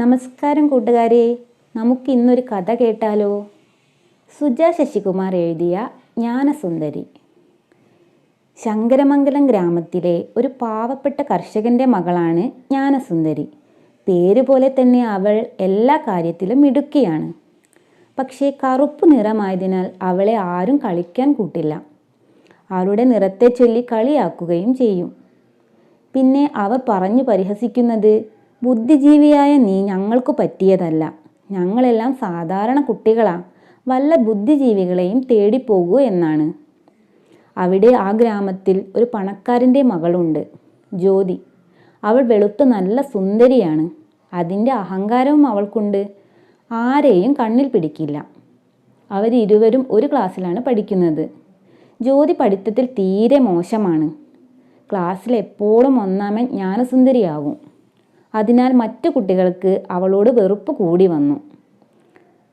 നമസ്കാരം കൂട്ടുകാരെ നമുക്ക് ഇന്നൊരു കഥ കേട്ടാലോ? സുജ ശശികുമാർ എഴുതിയ ജ്ഞാനസുന്ദരി. ശങ്കരമംഗലം ഗ്രാമത്തിലെ ഒരു പാവപ്പെട്ട കർഷകന്റെ മകളാണ് ജ്ഞാനസുന്ദരി. പേര് പോലെ തന്നെ അവൾ എല്ലാ കാര്യത്തിലും മിടുക്കിയാണ്. പക്ഷേ കറുപ്പ് നിറമായതിനാൽ അവളെ ആരും കളിക്കാൻ കൂട്ടില്ല. അവളുടെ നിറത്തെ ചൊല്ലി കളിയാക്കുകയും ചെയ്യും. പിന്നെ അവർ പറഞ്ഞു പരിഹസിക്കുന്നത് ബുദ്ധിജീവിയായ നീ ഞങ്ങൾക്ക് പറ്റിയതല്ല. ഞങ്ങളെല്ലാം സാധാരണ കുട്ടികളാ. വല്ല ബുദ്ധിജീവികളെയും തേടിപ്പോകൂ എന്നാണ്. അവിടെ ആ ഗ്രാമത്തിൽ ഒരു പണക്കാരന്റെ മകളുണ്ട് ജ്യോതി. അവൾ വെളുത്ത് നല്ല സുന്ദരിയാണ്. അതിന്റെ അഹങ്കാരവും അവൾക്കുണ്ട്. ആരെയും കണ്ണിൽ പിടിക്കില്ല. അവരിരുവരും ഒരു ക്ലാസ്സിലാണ് പഠിക്കുന്നത്. ജ്യോതി പഠിത്തത്തിൽ തീരെ മോശമാണ്. ക്ലാസ്സിൽ എപ്പോഴും ഒന്നാമൻ ജ്ഞാനസുന്ദരിയാകും. അതിനാൽ മറ്റു കുട്ടികൾക്ക് അവളോട് വെറുപ്പ് കൂടി വന്നു.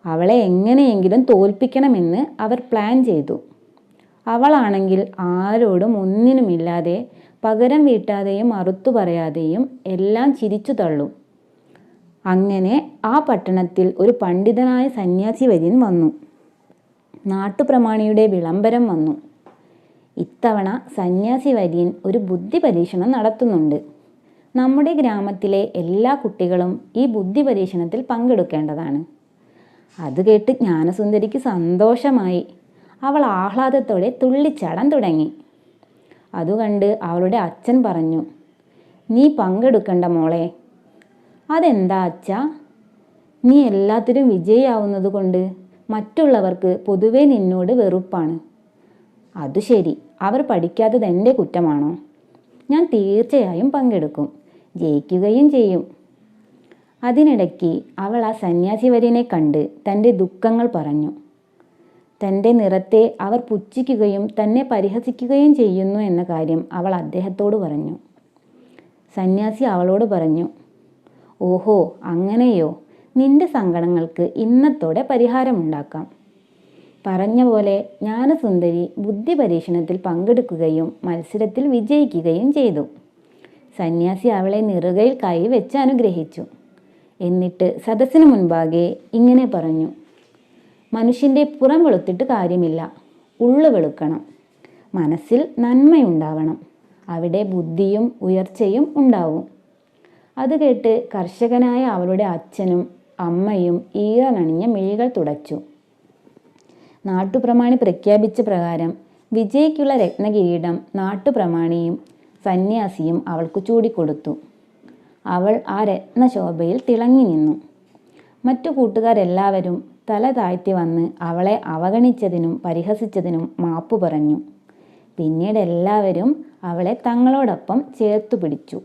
അവളെ എങ്ങനെയെങ്കിലും തോൽപ്പിക്കണമെന്ന് അവർ പ്ലാൻ ചെയ്തു. അവളാണെങ്കിൽ ആരോടും ഒന്നിനുമില്ലാതെ പകരം വീട്ടാതെയും അറുത്തു പറയാതെയും എല്ലാം ചിരിച്ചു തള്ളും. അങ്ങനെ ആ പട്ടണത്തിൽ ഒരു പണ്ഡിതനായ സന്യാസി വര്യൻ വന്നു. നാട്ടുപ്രമാണിയുടെ വിളംബരം വന്നു. ഇത്തവണ സന്യാസി വര്യൻ ഒരു ബുദ്ധി പരീക്ഷണം നടത്തുന്നുണ്ട്. നമ്മുടെ ഗ്രാമത്തിലെ എല്ലാ കുട്ടികളും ഈ ബുദ്ധി പരീക്ഷണത്തിൽ പങ്കെടുക്കേണ്ടതാണ്. അത് കേട്ട് ജ്ഞാനസുന്ദരിക്ക് സന്തോഷമായി. അവൾ ആഹ്ലാദത്തോടെ തുള്ളിച്ചാടാൻ തുടങ്ങി. അതുകണ്ട് അവളുടെ അച്ഛൻ പറഞ്ഞു നീ പങ്കെടുക്കണ്ട മോളെ. അതെന്താ അച്ഛ? നീ എല്ലാത്തിനും വിജയിയാവുന്നത് കൊണ്ട് മറ്റുള്ളവർക്ക് പൊതുവെ നിന്നോട് വെറുപ്പാണ്. അത് ശരി അവർ പഠിക്കാത്തത് എന്റെ കുറ്റമാണോ? ഞാൻ തീർച്ചയായും പങ്കെടുക്കും. ജയിക്കുകയും ചെയ്യും. അതിനിടയ്ക്ക് അവൾ ആ സന്യാസി വര്യനെ കണ്ട് തന്റെ ദുഃഖങ്ങൾ പറഞ്ഞു. തന്റെ നിറത്തെ അവർ പുച്ഛിക്കുകയും തന്നെ പരിഹസിക്കുകയും ചെയ്യുന്നു എന്ന കാര്യം അവൾ അദ്ദേഹത്തോട് പറഞ്ഞു. സന്യാസി അവളോട് പറഞ്ഞു ഓഹോ അങ്ങനെയോ? നിന്റെ സങ്കടങ്ങൾക്ക് ഇന്നത്തോടെ പരിഹാരമുണ്ടാക്കാം. പറഞ്ഞ പോലെ ജ്ഞാനസുന്ദരി ബുദ്ധി പരീക്ഷണത്തിൽ പങ്കെടുക്കുകയും മത്സരത്തിൽ വിജയിക്കുകയും ചെയ്തു. സന്യാസി അവളെ നിറുകയിൽ കൈവച്ച് അനുഗ്രഹിച്ചു. എന്നിട്ട് സദസ്സിന് മുൻപാകെ ഇങ്ങനെ പറഞ്ഞു. മനുഷ്യന്റെ പുറം വെളുത്തിട്ട് കാര്യമില്ല. ഉള്ളു വെളുക്കണം. മനസ്സിൽ നന്മയുണ്ടാവണം. അവിടെ ബുദ്ധിയും ഉയർച്ചയും ഉണ്ടാവും. അത് കേട്ട് കർഷകനായ അവളുടെ അച്ഛനും അമ്മയും ഈറനണിഞ്ഞ മിഴികൾ തുടച്ചു. നാട്ടുപ്രമാണി പ്രഖ്യാപിച്ച പ്രകാരം വിജയ്ക്കുള്ള രത്നകിരീടം നാട്ടുപ്രമാണിയും സന്യാസിയും അവൾക്ക് ചൂടിക്കൊടുത്തു. അവൾ ആ രത്നശോഭയിൽ തിളങ്ങി നിന്നു. മറ്റു കൂട്ടുകാരെല്ലാവരും തല താഴ്ത്തി വന്ന് അവളെ അവഗണിച്ചതിനും പരിഹസിച്ചതിനും മാപ്പു പറഞ്ഞു. പിന്നീട് എല്ലാവരും അവളെ തങ്ങളോടൊപ്പം ചേർത്തു പിടിച്ചു